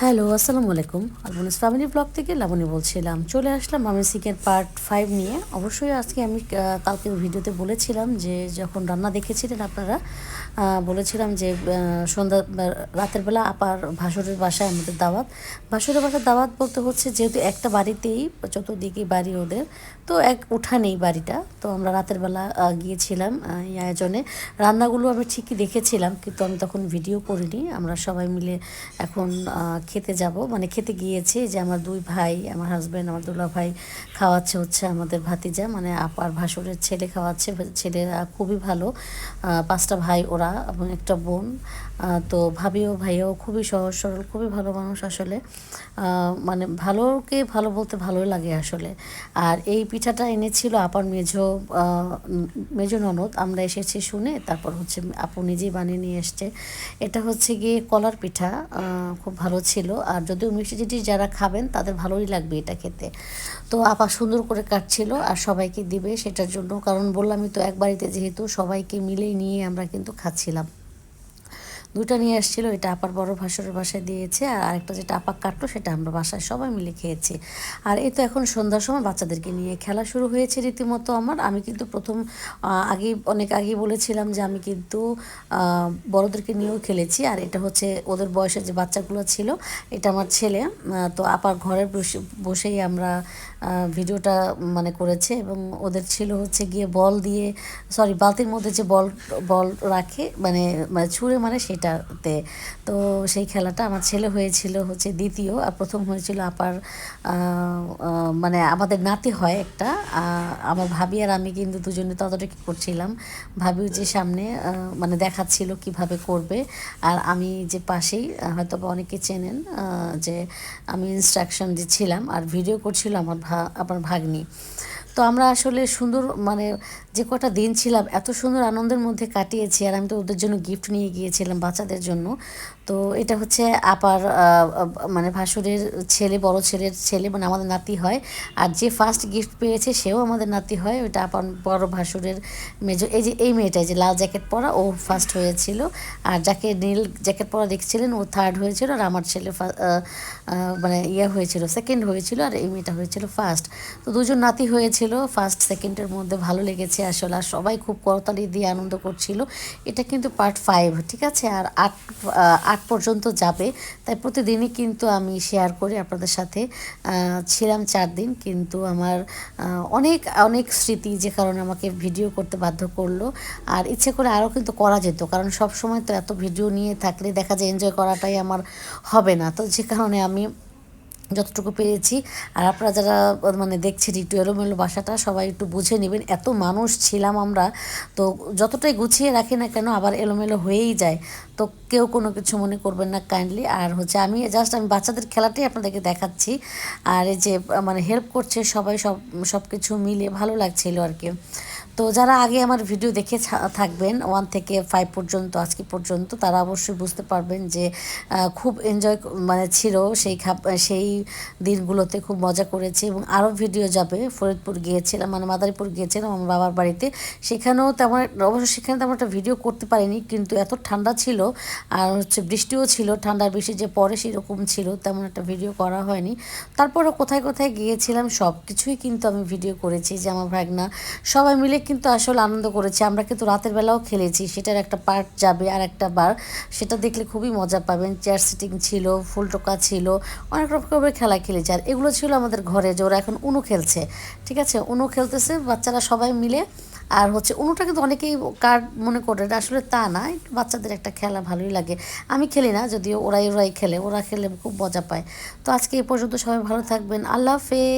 Hello আসসালামু আলাইকুম। আলবনিস family blog থেকে লাবণী বলছিলাম। চলে আসলাম আমি সিকের পার্ট ফাইভ নিয়ে। অবশ্যই আজকে আমি আহ, কালকের ভিডিওতে বলেছিলাম যে যখন রান্না দেখেছিলেন আপনারা বলেছিলাম যে সন্ধ্যা রাতের বেলা আপার ভাসুরের বাসায় আমাদের দাওয়াত। ভাসুরের বাসার দাওয়াত বলতে হচ্ছে যেহেতু একটা বাড়িতেই চতুর্দিকে বাড়ি ওদের তো এক উঠানেই বাড়িটা। তো আমরা রাতের বেলা গিয়েছিলাম এই আয়োজনে। রান্নাগুলো আমি ঠিকই দেখেছিলাম কিন্তু আমি তখন ভিডিও করিনি। আমরা সবাই মিলে এখন খেতে যাব। মানে খেতে গিয়েছি যে আমার দুই ভাই আমার হাজব্যান্ড আমার দুলা ভাই খাওয়াচ্ছে হচ্ছে আমাদের ভাতিজা। মানে আপার ভাসুরের ছেলে খাওয়াচ্ছে ছেলেরা খুবই ভালো। পাঁচটা ভাই ওরা এবং একটা বোন। তো ভাবিও ভাইও খুবই সহজ সরল খুবই ভালো মানুষ আসলে। মানে ভালোকে ভালো বলতে ভালোই লাগে আসলে। আর এই পিঠাটা এনেছিল আপার উম, মেজো ননদ। আমরা এসেছি শুনে তারপর হচ্ছে আপু নিজেই বানিয়ে নিয়ে এসছে। এটা হচ্ছে গিয়ে কলার পিঠা। খুব ভালো ছিল। আর যদিও মিষ্টি জিনিস যারা খাবেন, তাদের ভালোই লাগবে এটা খেতে। তো আপা সুন্দর করে কাটছিল আর সবাইকে দিবে সেটার জন্য। কারণ বললামই তো, এক বাড়িতে যেহেতু সবাইকে মিলেই নিয়ে আমরা কিন্তু খাচ্ছিলাম। দুইটা নিয়ে আসছিল এটা আপার বড় ভাসুরের বাসায় দিয়েছে, আর আরেকটা যেটা আপা কাটলো, সেটা আমরা বাসায় সবাই মিলে খেয়েছি। আর এই তো এখন সন্ধ্যার সময় বাচ্চাদেরকে নিয়ে খেলা শুরু হয়েছে রীতিমতো আমার। আমি কিন্তু প্রথম আগেই, অনেক আগেই বলেছিলাম যে আমি কিন্তু বড়দেরকে নিয়েও খেলেছি। আর এটা হচ্ছে ওদের বয়সের যে বাচ্চাগুলো ছিল, এটা আমার ছেলে তো আপার ঘরে বসে, বসেই আমরা ভিডিওটা মানে করেছে। এবং ওদের ছিল হচ্ছে গিয়ে বল দিয়ে, সরি, বালতির মধ্যে যে বল বল রাখে মানে মানে ছুঁড়ে মানে সেটাতে। তো সেই খেলাটা আমার ছেলে হয়েছিল হচ্ছে দ্বিতীয়, আর প্রথম হয়েছিল আপার মানে আমাদের নাতি হয় একটা আমার ভাবি আর আমি কিন্তু দুজনে তদারকি করছিলাম। ভাবিও যে সামনে মানে দেখাচ্ছিল কীভাবে করবে, আর আমি যে পাশেই হয়তো অনেকে চেনেন যে আমি ইনস্ট্রাকশন দিচ্ছিলাম আর ভিডিও করছিল আমার ভা, আমার ভাগ্নি। তো আমরা আসলে সুন্দর মানে যে কটা দিন ছিলাম, এত সুন্দর আনন্দের মধ্যে কাটিয়েছি আর আমি তো ওদের জন্য গিফট নিয়ে গিয়েছিলাম বাচ্চাদের জন্য। তো এটা হচ্ছে আপার মানে ভাসুরের ছেলে, বড় ছেলের ছেলে মানে আমাদের নাতি হয়। আর যে ফার্স্ট গিফট পেয়েছে সেও আমাদের নাতি হয়, ওইটা আপার বড় ভাসুরের মেজো, এই যে, এই মেয়েটাই যে লাল জ্যাকেট পরা, ও ফার্স্ট হয়েছিল। আর যাকে নীল জ্যাকেট পরা দেখছিলেন, ও থার্ড হয়েছিল আর আমার ছেলে মানে ইয়ে হয়েছিল সেকেন্ড হয়েছিল আর এই মেয়েটা হয়েছিল ফার্স্ট তো দুজন নাতি হয়েছিল ফার্স্ট সেকেন্ডের মধ্যে ভালো লেগেছে। আসলে আর সবাই খুব করতালি দিয়ে আনন্দ করছিল। এটা কিন্তু পার্ট ফাইভ ঠিক আছে? আর আট আট পর্যন্ত যাবে। তাই প্রতিদিনই কিন্তু আমি শেয়ার করি আপনাদের সাথে। ছিলাম চার দিন, কিন্তু আমার অনেক অনেক স্মৃতি যে কারণে আমাকে ভিডিও করতে বাধ্য করল। আর ইচ্ছে করে আরও কিন্তু করা যেত, কারণ সব সময় তো এত ভিডিও নিয়ে থাকলে দেখা যায় এনজয় করাটাই আমার হবে না। তো যে কারণে আমি যতটুকু পেরেছি। আর আপনারা যারা মানে দেখছেন একটু এলোমেলো বাসাটা সবাই একটু বুঝে নেবেন, এত মানুষ ছিলাম আমরা। তো যতটাই গুছিয়ে রাখি না কেন, আবার এলোমেলো হয়েই যায়। তো কেউ কোনো কিছু মনে করবেন না কাইন্ডলি আর হচ্ছে আমি জাস্ট আমি বাচ্চাদের খেলাটাই আপনাদেরকে দেখাচ্ছি। আর এই যে মানে হেল্প করছে সবাই সব সব কিছু মিলে ভালো লাগছিল আর কি। তো যারা আগে আমার ভিডিও দেখে থাকবেন ওয়ান থেকে ফাইভ পর্যন্ত, আজকে পর্যন্ত, তারা অবশ্যই বুঝতে পারবেন যে খুব এনজয় মানে ছিল সেই খাপ সেই দিনগুলোতে খুব মজা করেছি এবং আরও ভিডিও যাবে। ফরিদপুর গিয়েছিলাম মানে মাদারীপুর গিয়েছিলাম আমার বাবার বাড়িতে। সেখানেও তেমন অবশ্য সেখানে তেমন একটা ভিডিও করতে পারিনি, কিন্তু এত ঠান্ডা ছিল আর হচ্ছে বৃষ্টিও ছিল, ঠান্ডার বেশি যে পরে সেরকম ছিল, তেমন একটা ভিডিও করা হয়নি। তারপরে কোথায় কোথায় গিয়েছিলাম সব কিছুই কিন্তু আমি ভিডিও করেছি যে আমার ভাগনা সবাই মিলে কিন্তু আসলে আনন্দ করেছি। আমরা কিন্তু রাতের বেলাও খেলেছি। সেটার একটা পার্ট যাবে আর একটা বার। সেটা দেখলে খুবই মজা পাবেন। চেয়ার সিটিং ছিল, ফুল টোকা ছিল, অনেক রকমের খেলা খেলেছি। আর এগুলো ছিল আমাদের ঘরে যে ওরা এখন উনু খেলছে। ঠিক আছে? উনু খেলতেছে, বাচ্চারা সবাই মিলে। আর হচ্ছে উনুটা কিন্তু অনেকেই কার্ড মনে করে আসলে তা না। একটু বাচ্চাদের একটা খেলা ভালোই লাগে। আমি খেলি না, যদিও ওরাই ওরাই খেলে। ওরা খেলে খুব মজা পায়। তো আজকে এই পর্যন্ত সবাই ভালো থাকবেন। আল্লাহ হাফেজ।